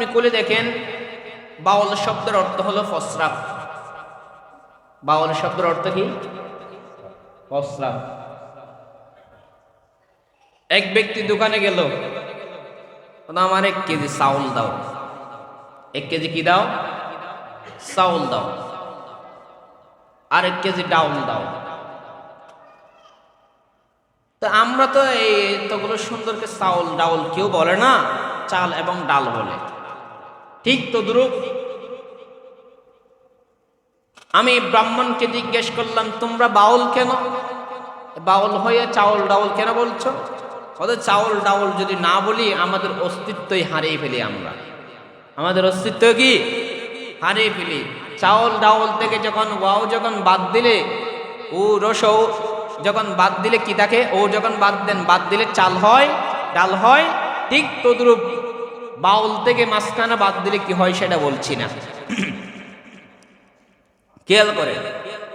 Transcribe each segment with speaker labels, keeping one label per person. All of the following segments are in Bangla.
Speaker 1: আপনি খুলে দেখেন, বাউল শব্দের অর্থ হলো ফসরাফ। বাউল শব্দের অর্থ কি? ফসরাফ। এক ব্যক্তি দোকানে গেল আমার এক কেজি চাউল দাও। এক কেজি কি দাও? চাউল দাও। আর এক কেজি ডাউল দাও। তো আমরা তো এই তোগুলো সুন্দরকে চাউল, ডাউল কেউ বলে না, চাল এবং ডাল বলে। ঠিক তো দ্রুপ আমি ব্রাহ্মণকে জিজ্ঞেস করলাম, তোমরা বাউল কেন? বাউল হয়ে চাউল ডাউল কেন বলছো? ওদের চাউল ডাউল যদি না বলি, আমাদের অস্তিত্বই হারিয়ে ফেলি আমরা। আমাদের অস্তিত্ব কি? হারিয়ে ফেলি। চাউল ডাউল থেকে যখন ওয়াও যখন বাদ দিলে ও রসৌ যখন বাদ দিলে কি থাকে? ও যখন বাদ দেন, বাদ দিলে চাল হয়, ডাল হয়, ঠিক তদ্রুপ বাউল থেকে মাঝখানা বাদ দিলে কি হয় সেটা বলছি না খেয়াল করে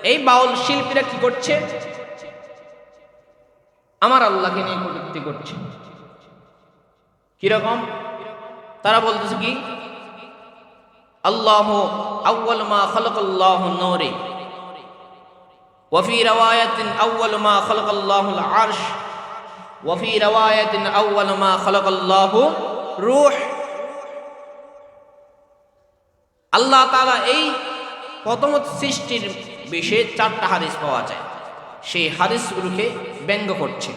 Speaker 1: এই বাউল শিল্পীরা কি করছে আমার আল্লাহকে নিয়ে কটূক্তি করছে কিরকম তারা বলতেছে কি আল্লাহ আউ্বাল মা খলকাল্লাহ নূরে وفي رواية أول ما خلق الله العرش وفي رواية أول ما خلق الله روح আল্লাহ তাআলা এই প্রথম সৃষ্টির বিষয়ে চারটা হাদিস পাওয়া যায়। সেই হাদিসগুলোকে ব্যঙ্গ করছে।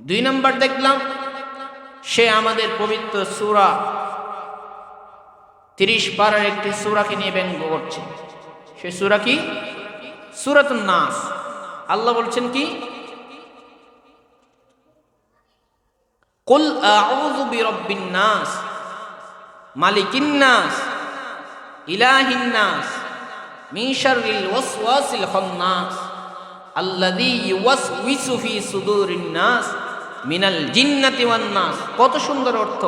Speaker 1: দুই নম্বর দেখলাম, সে আমাদের পবিত্র সুরা তিরিশ পারার একটি সুরাকে নিয়ে ব্যঙ্গ করছে। সে সুরা কি? সূরাতুন নাস। আল্লাহ বলছেন কি? কুল আউযু বিরাব্বিন নাস, মালিকিন নাস ইলাহিন নাস মিন শাররিল ওয়াসওয়াসিল খান্নাস, আল্লাযী ইউওয়াসউইসু ফি সুদুরিন নাস মিনাল জিন্নাতি ওয়ান নাস কত সুন্দর অর্থ।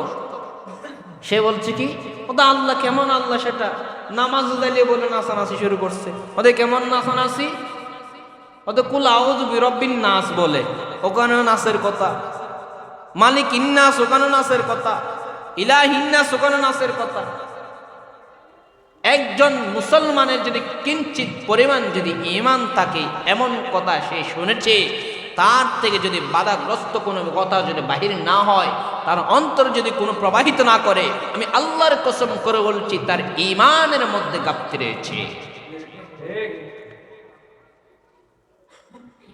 Speaker 1: সে বলছে কি ওটা আল্লাহ কেমন আল্লাহ সেটা? নামাজ দাঁড়িয়ে বলে নাচানাচি শুরু করছে। ওদের কেমন নাচানাচি ওদের কুল আউজ বিরব্বিন নাচ বলে। ওখানেও নাচের কথা। মালিক ইন্নাস, ওখানেও নাচের কথা। ইলাহিন্নাস, ওখানেও নাচের কথা। একজন মুসলমানের যদি কিঞ্চিত পরিমাণ যদি ইমান থাকে, এমন কথা সে শুনেছে, তার থেকে যদি বাধাগ্রস্ত কোনো কথা যদি বাহির না হয়, তার অন্তর যদি কোনো প্রবাহিত না করে, আমি আল্লাহর কসম করে বলছি, তার ইমানের মধ্যে গাপ্তি রয়েছে।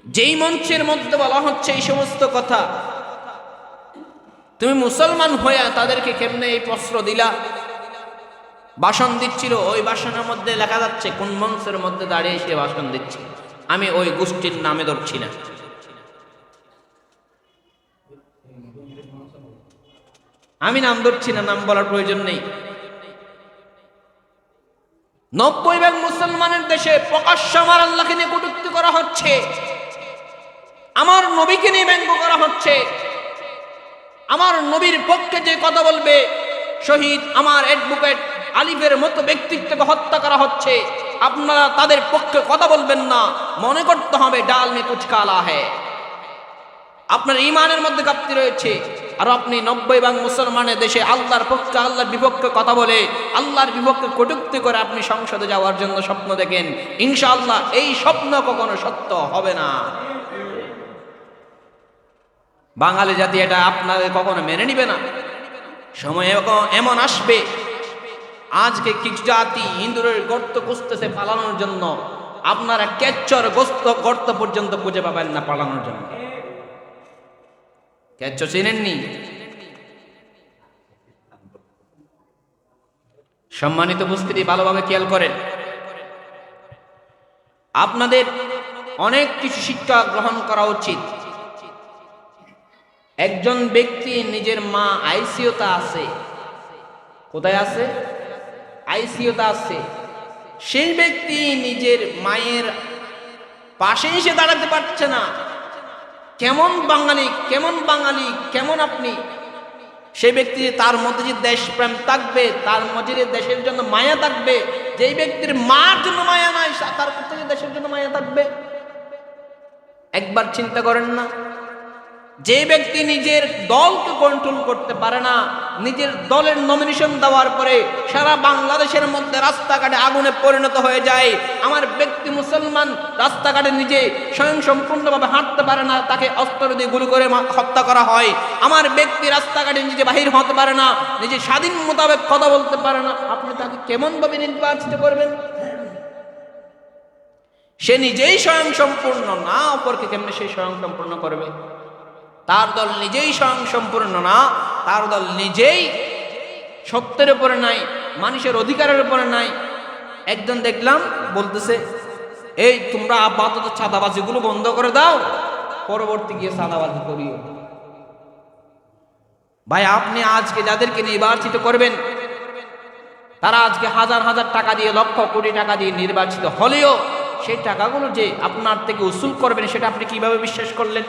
Speaker 1: যেই মঞ্চের মধ্যে বলা হচ্ছে এই সমস্ত কথা, তুমি মুসলমান হইয়া তাদেরকে কেমনে এই প্রশ্ন দিলা? ভাষণ দিচ্ছিল, ওই ভাষণের মধ্যে লেখা যাচ্ছে, কোন মঞ্চের মধ্যে দাঁড়িয়ে সে ভাষণ দিচ্ছে। আমি ওই গোষ্ঠীর নামে ধরছি না আমি নাম ধরছি না, নাম বলার প্রয়োজন নেই। নব্বই ভাগ মুসলমানের দেশে প্রকাশ্য আমার আল্লাহকে নিয়ে কটুক্তি করা হচ্ছে। আমার নবীকে নিয়ে ব্যঙ্গ করা হচ্ছে। আমার নবীর পক্ষে যে কথা বলবে, শহীদ, আমার অ্যাডভোকেট আলিফের মতো ব্যক্তিত্বকে হত্যা করা হচ্ছে। আপনারা তাদের পক্ষে কথা বলবেন না। মনে করতে হবে ডাল মে কুচ কালা হ্যাঁ আপনার ইমানের মধ্যে গাপ্তি রয়েছে। আর আপনি নব্বই ভাগ মুসলমানের দেশে আল্লাহর পক্ষে, আল্লাহর বিপক্ষে কথা বলে, আল্লাহর বিপক্ষে কটুক্তি করে আপনি সংসদে যাওয়ার জন্য স্বপ্ন দেখেন। ইনশাআল্লাহ এই স্বপ্ন কখনো সত্য হবে না। বাঙালি জাতি এটা আপনাদের কখনো মেনে নিবে না। সময় এমন আসবে আজকে কিছু জাতি ইন্দুরের গর্ত খুঁজতেছে পালানোর জন্য। আপনারা কেচ্চর গোস্ত গর্ত পর্যন্ত খুঁজে পাবেন না পালানোর জন্য। কেচ্চ চেনেননি? সম্মানিত উপস্থিতি, ভালোভাবে খেয়াল করেন। আপনাদের অনেক কিছু শিক্ষা গ্রহণ করা উচিত। একজন ব্যক্তি নিজের মা আইসিওতে আছে। কোথায় আছে? আইসিওতে আছে সেই ব্যক্তি নিজের মায়ের পাশে এসে দাঁড়াতে পারছে না। কেমন বাঙালি কেমন বাঙালি, কেমন আপনি? সেই ব্যক্তি তার মধ্যে যে দেশপ্রেম থাকবে, তার মধ্যে যে দেশের জন্য মায়া থাকবে, যেই ব্যক্তির মার জন্য মায়া নাই, তার থেকে দেশের জন্য মায়া থাকবে। একবার চিন্তা করেন না যে ব্যক্তি নিজের দলকে কন্ট্রোল করতে পারে না, নিজের দলের নমিনেশন দেওয়ার পরে সারা বাংলাদেশের মধ্যে রাস্তাঘাটে আগুনে পরিণত হয়ে যায়। আমার ব্যক্তি মুসলমান রাস্তাঘাটে নিজে স্বয়ং সম্পূর্ণভাবে হাঁটতে পারে না, তাকে অস্ত্র দিয়ে গুলি করে হত্যা করা হয়। আমার ব্যক্তি রাস্তাঘাটে নিজে বাহির হতে পারে না, নিজে স্বাধীন মোতাবেক কথা বলতে পারে না। আপনি তাকে কেমনভাবে নির্বাচিত করবেন? সে নিজেই স্বয়ং সম্পূর্ণ না অপরকে কেমনে সে স্বয়ং সম্পূর্ণ করবে? তার দল নিজেই স্বয়ং সম্পূর্ণ না, তার দল নিজেই সত্যের উপরে নাই, মানুষের অধিকারের উপরে নাই। একজন দেখলাম বলতেছে, এই, তোমরা আপাতত চাঁদাবাজিগুলো বন্ধ করে দাও, পরবর্তী গিয়ে চাঁদাবাজি করিও। ভাই, আপনি আজকে যাদেরকে নির্বাচিত করবেন, তারা আজকে হাজার হাজার টাকা দিয়ে, লক্ষ কোটি টাকা দিয়ে নির্বাচিত হলেও, সেই টাকাগুলো যে আপনার থেকে উসুল করবেন, সেটা আপনি কীভাবে বিশ্বাস করলেন?